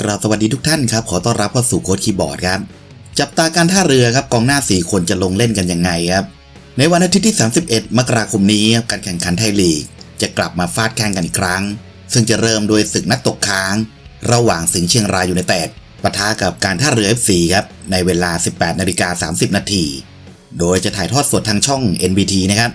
ครับสวัสดีทุกท่านครับ ขอต้อนรับเข้าสู่โค้ดคีย์บอร์ดครับ จับตาการท่าเรือครับกองหน้า 4 คนจะลงเล่นกันยังไงครับ ในวันอาทิตย์ที่ 31 มกราคมนี้การแข่งขันไทยลีก จะกลับมาฟาดแข่งกันอีกครั้ง ซึ่งจะเริ่มโดยศึกนัดตกค้าง ระหว่างสิงห์เชียงรายอยู่ในแตดปะทะกับการท่าเรือ FC ครับในเวลา 18นาฬิกา30 นาทีโดยจะถ่ายทอดสดทางช่อง NBT นะครับ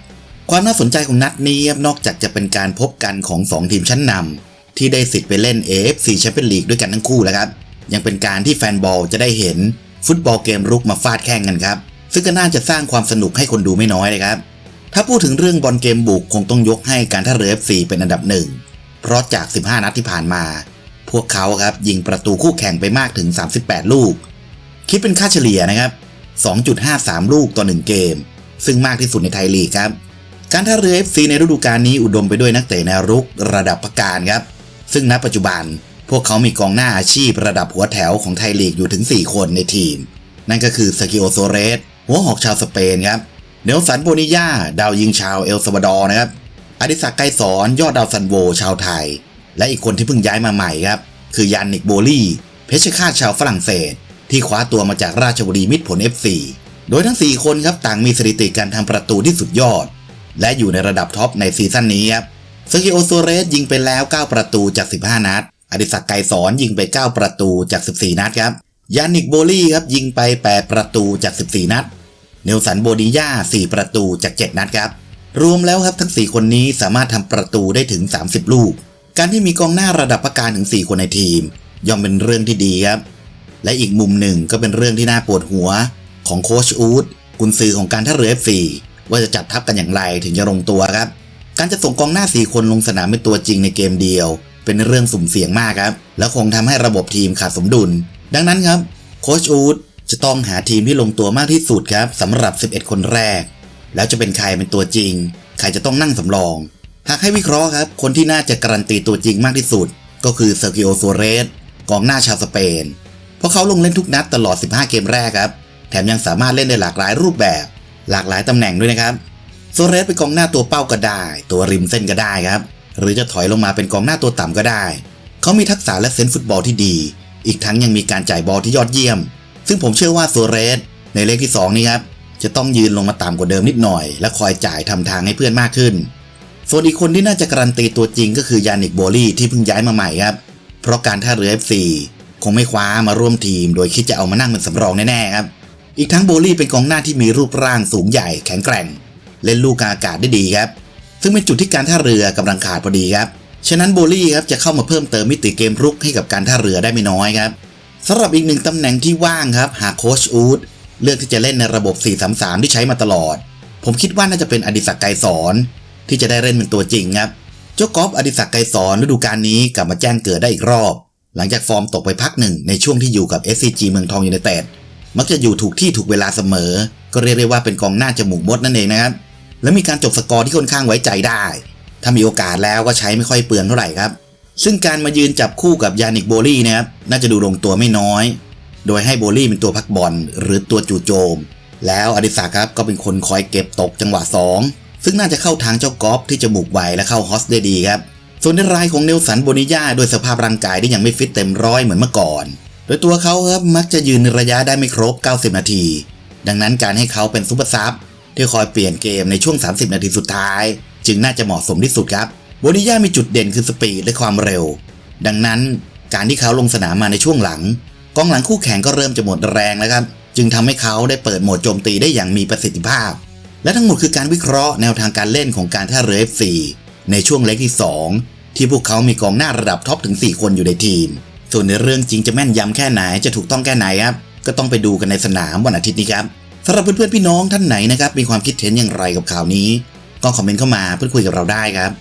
ความน่าสนใจของนัดนี้นอกจากจะเป็นการพบกันของ 2 ทีมชั้นนำ ที่ได้สิทธิ์ไปเล่น AFC Champions League ด้วยกันทั้งคู่แล้วครับ ยังเป็นการที่แฟนบอลจะได้เห็นฟุตบอลเกมรุกมาฟาดแข่งกันครับ ซึ่งก็น่าจะสร้างความสนุกให้คนดูไม่น้อยเลยครับ ถ้าพูดถึงเรื่องบอลเกมบุกคงต้องยกให้การท่าเรือ FC เป็นอันดับหนึ่งเพราะจาก 15 นัดที่ผ่านมา พวกเขาครับยิงประตูคู่แข่งไปมากถึง 38 ลูก คิดเป็นค่าเฉลี่ยนะครับ 2.53 ลูกต่อ 1 เกม ซึ่งมากที่สุดในไทยลีกครับการท่าเรือ FC ในฤดูกาลนี้อุดมไปด้วยนักเตะแนวรุกระดับพักการครับ ซึ่งณปัจจุบันพวกเขามีกองหน้าอาชีพระดับหัวแถวของไทยลีกอยู่ถึง 4 คนในทีม นั่นก็คือสกิโอโซเรส หัวหอกชาวสเปนครับเนลสันโบนิยาดาวยิงชาวเอลซาวาดอร์นะครับอดิศักดิ์ไกรสอนยอดดาวซันโวชาวไทย และอีกคนที่เพิ่งย้ายมาใหม่ครับ คือยานนิกโบลี่ เพชรฆาตชาวฝรั่งเศส ที่คว้าตัวมาจากราชบุรีมิตรผล FC โดยทั้ง 4 คนครับต่างมีสถิติการทำประตูที่สุดยอด และอยู่ในระดับท็อปในซีซั่นนี้ครับ สกิโอโซเรสยิงไปแล้ว 9 ประตูจาก 15 นัด อดิศักดิ์ไกรสอนยิงไป 9 ประตูจาก 14 นัดครับ ยานิกโบลี่ครับยิงไป 8 ประตูจาก 14 นัด เนลสันโบดิญา4 ประตูจาก 7 นัดครับ รวมแล้วครับทั้ง 4 คนนี้สามารถทำประตูได้ถึง 30 ลูก การที่มีกองหน้าระดับพักการถึง 4 คนในทีม ย่อมเป็นเรื่องที่ดีครับ และอีกมุมหนึ่งก็เป็นเรื่องที่น่าปวดหัว ของโคชอูดกุนซือของการท่าเรือ FC ว่าจะจัดทัพกันอย่างไรถึงจะลงตัวครับ การจะส่งกองหน้า 4 คนลงสนามเป็นตัวจริงในเกมเดียว เป็นเรื่องสุ่มเสี่ยงมากครับ แล้วคงทำให้ระบบทีมขาดสมดุล ดังนั้นครับโคชอูดจะต้องหาทีมที่ลงตัวมากที่สุดครับสำหรับ 11 คนแรก แล้วจะเป็นใครเป็นตัวจริง ใครจะต้องนั่งสำรอง หากให้วิเคราะห์ครับ คนที่น่าจะการันตีตัวจริงมากที่สุด ก็คือเซอร์กิโอโซเรสกองหน้าชาวสเปน เพราะเขาลงเล่นทุกนัดตลอด 15 เกมแรกครับ แถมยังสามารถเล่นได้หลากหลายรูปแบบ หลากหลายตำแหน่งด้วยนะครับ โซเรสเป็นกองหน้าตัวเป้าก็ได้ ตัวริมเส้นก็ได้ครับ หรือจะถอยลงมาเป็นกองหน้าตัวต่ำก็ได้ เขามีทักษะและเซนส์ฟุตบอลที่ดี อีกทั้งยังมีการจ่ายบอลที่ยอดเยี่ยม ซึ่งผมเชื่อว่าโซเรสในเลขที่ 2 นี้ครับจะต้องยืนลงมาต่ำกว่าเดิมนิดหน่อย และคอยจ่ายทำทางให้เพื่อนมากขึ้น ส่วนอีกคนที่น่าจะการันตีตัวจริงก็คือยานิกโบลี่ที่เพิ่งย้ายมาใหม่ครับ เพราะการท่าเรือ FC คงไม่คว้ามาร่วมทีม โดยคิดจะเอามานั่งเป็นสำรองแน่ๆครับ อีกทั้งโบลี่เป็นกองหน้าที่มีรูปร่างสูงใหญ่แข็งแกร่ง เล่นลูกกลางอากาศได้ดีครับ ซึ่งเป็นจุดที่การท่าเรือกำลังขาดพอดีครับ ฉะนั้นโบลี่ครับจะเข้ามาเพิ่มเติมมิติเกมรุกให้กับการท่าเรือได้ไม่น้อยครับสำหรับอีกหนึ่งตำแหน่งที่ว่างครับ หากโคชอูดเลือกที่จะเล่นในระบบ 4-3-3 ที่ใช้มาตลอด ผมคิดว่าน่าจะเป็นอดิศักดิ์ไกรสอนที่จะได้เล่นเป็นตัวจริงครับเจ้ากอล์ฟอดิศักดิ์ไกรสอนฤดูกาลนี้กลับมาแจ้งเกิดได้อีกรอบ หลังจากฟอร์มตกไปพักหนึ่งในช่วงที่อยู่กับ SCG เมืองทองยูไนเต็ดมักจะอยู่ถูกที่ถูกเวลาเสมอ ก็เรียกได้ว่าเป็นกองหน้าจมูกมดนั่นเองนะครับ และมีการจบสกอร์ที่ค่อนข้างไว้ใจได้ ถ้ามีโอกาสแล้วก็ใช้ไม่ค่อยเปลืองเท่าไหร่ครับ ซึ่งการมายืนจับคู่กับยานิกโบลี่นะครับน่าจะดูลงตัวไม่น้อย โดยให้โบลี่เป็นตัวพักบอลหรือตัวจู่โจม แล้วอดิศักครับก็เป็นคนคอยเก็บตกจังหวะ 2 ซึ่งน่าจะเข้าทางเจ้ากอล์ฟที่จะบุกไวและเข้าฮอสได้ดีครับส่วนในรายของเนลสันโบนิยาโดยสภาพร่างกายที่ยังไม่ฟิตเต็มร้อยเหมือนเมื่อก่อน โดยตัวเขาครับมักจะยืนในระยะได้ไม่ครบ 90 นาที ดังนั้นการให้เขาเป็นซุปเปอร์ซับ ที่คอยเปลี่ยนเกมในช่วง 30 นาทีสุดท้าย จึงน่าจะเหมาะสมที่สุดครับโบนิยามีจุดเด่นคือสปีดและความเร็ว ดังนั้นการที่เขาลงสนามมาในช่วงหลังกองหลังคู่แข่งก็เริ่มจะหมดแรงแล้วครับ จึงทำให้เขาได้เปิดโหมดโจมตีได้อย่างมีประสิทธิภาพ และทั้งหมดคือการวิเคราะห์แนวทางการเล่นของการท่าเรือ FC ในช่วงเล็กที่ 2 ที่พวกเขามีกองหน้าระดับท็อปถึง 4 คนอยู่ในทีม ส่วนในเรื่องจริงจะแม่นยำแค่ไหนจะถูกต้องแค่ไหนครับก็ต้องไปดูกันในสนามวันอาทิตย์นี้ครับ สำหรับเพื่อนๆพี่น้องท่านไหนนะครับมีความคิดเห็นอย่างไรกับข่าวนี้ ก็คอมเมนต์เข้ามาพูดคุยกับเราได้ครับ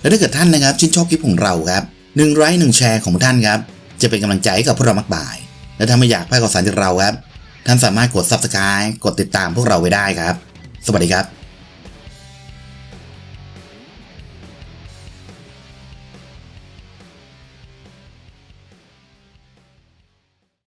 และถ้าเกิดท่านนะครับชื่นชอบคลิปของเราครับหนึ่งไลค์หนึ่งแชร์ของท่านครับจะเป็นกำลังใจให้กับพวกเรามากมาย และถ้าไม่อยากพลาดข่าวสารจากเราครับ ท่านสามารถกด subscribe กดติดตามพวกเราไว้ได้ครับ สวัสดีครับ